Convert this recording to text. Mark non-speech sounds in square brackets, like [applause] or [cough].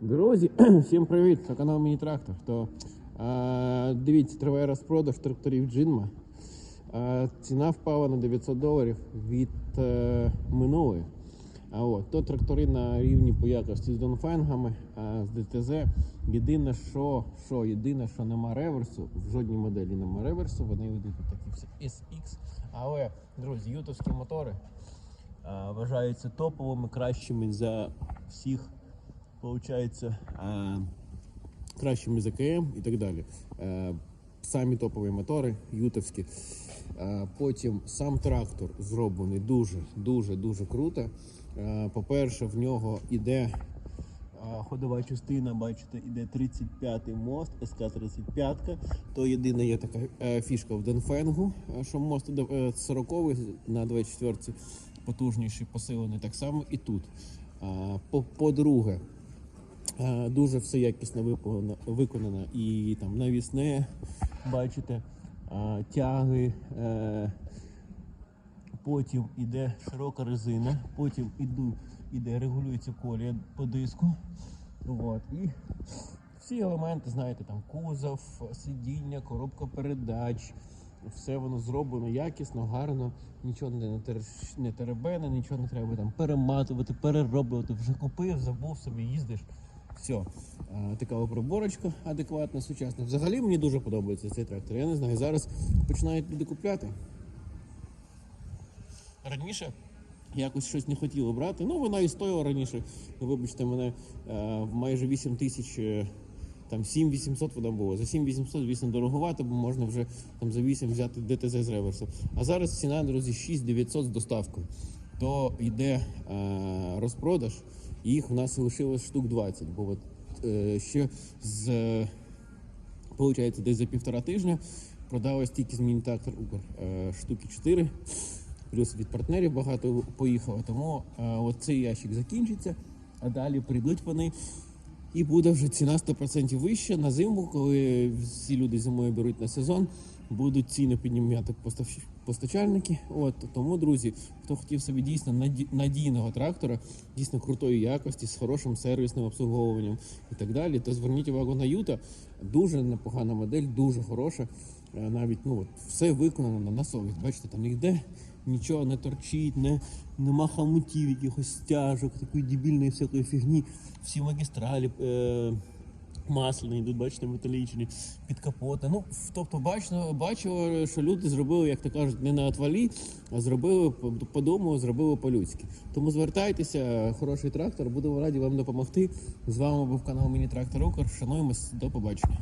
Друзі, [clears throat] всім привіт! Це канал Міні Трактор. То, е, дивіться, триває розпродаж тракторів Джинма. Е, ціна впала на 900 доларів від е, минулої. А от, то трактори на рівні по якості з Донфенгами, а з ДТЗ. Єдине, що, що єдине, що нема реверсу, в жодній моделі нема реверсу, вони йдуть такі всі SX. Але, друзі, ютовські мотори е, вважаються топовими, кращими за всіх получається е, кращими за КМ і так далі. Е, самі топові мотори, ютовські. Е, потім сам трактор зроблений дуже, дуже, дуже круто. Е, по-перше, в нього іде е, ходова частина, бачите, іде 35-й мост, СК-35. То єдина є така фішка в Денфенгу, що мост іде, е, 40 на 24 потужніший, посилений так само і тут. По- По-друге, Е, Дуже все якісно виконано, виконано. і там навісне, бачите, е, тяги, е, потім іде широка резина, потім іду, іде, регулюється колія по диску. От, і всі елементи, знаєте, там кузов, сидіння, коробка передач. Все воно зроблено якісно, гарно, нічого не, тер- не теребене, нічого не треба там перематувати, перероблювати. Вже купив, забув собі, їздиш. Все. Така оприборочка адекватна, сучасна. Взагалі мені дуже подобається цей трактор. Я не знаю, зараз починають люди купляти. Раніше якось щось не хотіло брати. Ну, вона і стоїла раніше. Ну, вибачте, мене е, майже 8 тисяч, е, там 7800 вона була. За 7800, звісно, дороговато, бо можна вже там за 8 взяти ДТЗ з реверсом. А зараз ціна, друзі, 6900 з доставкою. То йде е, розпродаж, їх у нас лишилось штук 20. Бо от, е, ще з е, Получається, десь за півтора тижня продалось тільки з міні-трактор Укр е, штуки 4. Плюс від партнерів багато поїхало. Тому е, от ящик закінчиться, а далі прийдуть вони. І буде вже ціна 100% вища на зиму, коли всі люди зимою беруть на сезон, будуть ціни піднімати постачальники. От тому, друзі, хто хотів собі дійсно наді- надійного трактора, дійсно крутої якості, з хорошим сервісним обслуговуванням і так далі, то зверніть увагу на Юта. Дуже непогана модель, дуже хороша. Е, Навіть ну все виконано на- на совість. Бачите, там ніде нічого не торчить, не, нема хамутів, якихось стяжок, такої дебільної всякої фігні. Всі магістралі. Е- Масляні, тут бачите, металічні, під капоти. Ну, тобто, бачно, бачу, що люди зробили, як то кажуть, не на отвалі, а зробили по- по-дому, зробили по-людськи. Тому звертайтеся, хороший трактор, будемо раді вам допомогти. З вами був канал Міні Трактор Укр. Шануємось, до побачення.